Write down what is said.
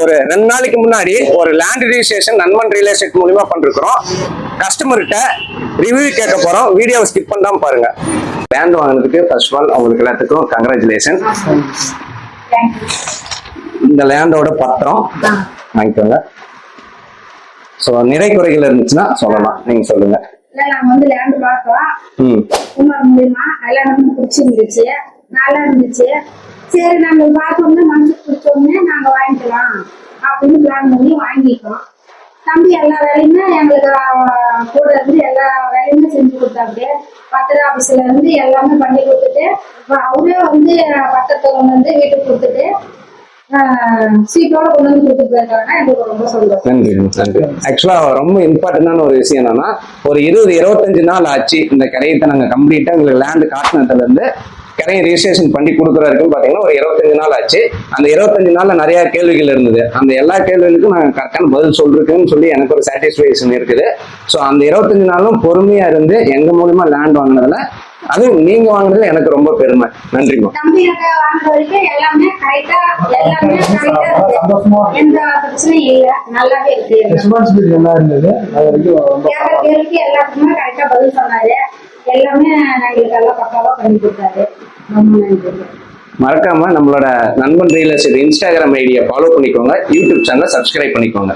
ஒரு ரெண்டு நாளைக்கு முன்னாடி ஒரு land registration Nanban real estate மூலியமா பண்ணிருக்கிறோம். கஸ்டமர்கிட்ட ரிவ்யூ கேட்க போறோம். வீடியோ ஸ்கிப் பண்ணாம பாருங்க. லேண்ட் வாங்கினதுக்கு ஃபர்ஸ்ட் ஆல் அவங்களுக்கு எல்லாத்துக்கும் கங்க்ராச்சுலேஷன் இந்த லேண்டோட பத்திரம் வாங்கிக்கோங்க. ஸோ நிறை குறைகள் இருந்துச்சுன்னா சொல்லலாம். நீங்க சொல்லுங்க. நாங்க வந்து லேண்ட் பார்த்தோம் ம். குமார் மூலியமா பிடிச்சிருந்துச்சு. நல்லா இருந்துச்சு. சரி நாங்க பார்த்தோம்னா மனசுக்கு பிடிச்சோம்னே நாங்க வாங்கிக்கலாம் அப்படின்னு பிளான் பண்ணி வாங்கிட்டோம். தம்பி எல்லா வேலையுமே எங்களுக்கு கூட இருந்து எல்லா வேலையுமே செஞ்சு கொடுத்தாரு பத்திர ஆஃபீஸ்ல இருந்து எல்லாமே பண்ணி கொடுத்துட்டு அவரே வந்து பத்திரத்தை கொண்டு வந்து வீட்டுக்கு கொடுத்துட்டு சீட்டோட கொண்டு வந்து கொடுத்துட்டு போயிருக்காங்கன்னா எங்களுக்கு ரொம்ப சந்தோஷம். நன்றி நன்றி ஆக்சுவலா ரொம்ப இம்பார்ட்டன்டான ஒரு விஷயம் என்னன்னா ஒரு இருபது இருபத்தஞ்சு நாள் ஆச்சு இந்த கரையத்தை நாங்க கம்ப்ளீட்டா எங்களுக்கு லேண்ட் காட்டினதுல இருந்து கரையை ரிஜிஸ்ட்ரேஷன் பண்ணி கொடுக்குற வரைக்கும் பாத்தீங்கன்னா ஒரு இருபத்தஞ்சு நாள் ஆச்சு. அந்த இருபத்தஞ்சு நாள்ல நிறைய கேள்விகள் இருந்தது. அந்த எல்லா கேள்விகளுக்கும் நாங்க கரெக்டான பதில் சொல்றதுக்குன்னு சொல்லி எனக்கு ஒரு சாட்டிஸ்ஃபேக்ஷன் இருக்குது. ஸோ அந்த இருபத்தஞ்சு நாளும் பொறுமையா இருந்து எங்க மூலியமா லேண்ட் வாங்கினதுல அதுவும் நீங்க வாங்கினதுல எனக்கு ரொம்ப பெருமை. நன்றிமா வரைக்கும் எல்லாமே எங்களுக்கு எல்லாம் பக்காவா பண்ணி கொடுத்தாரு. நன்றி மறக்காம நம்மளோட நண்பன் ரியல் எஸ்டேட் இன்ஸ்டாகிராம் ஐடியை ஃபாலோ பண்ணிக்கோங்க. யூடியூப் சேனலை சப்ஸ்கிரைப் பண்ணிக்கோங்க.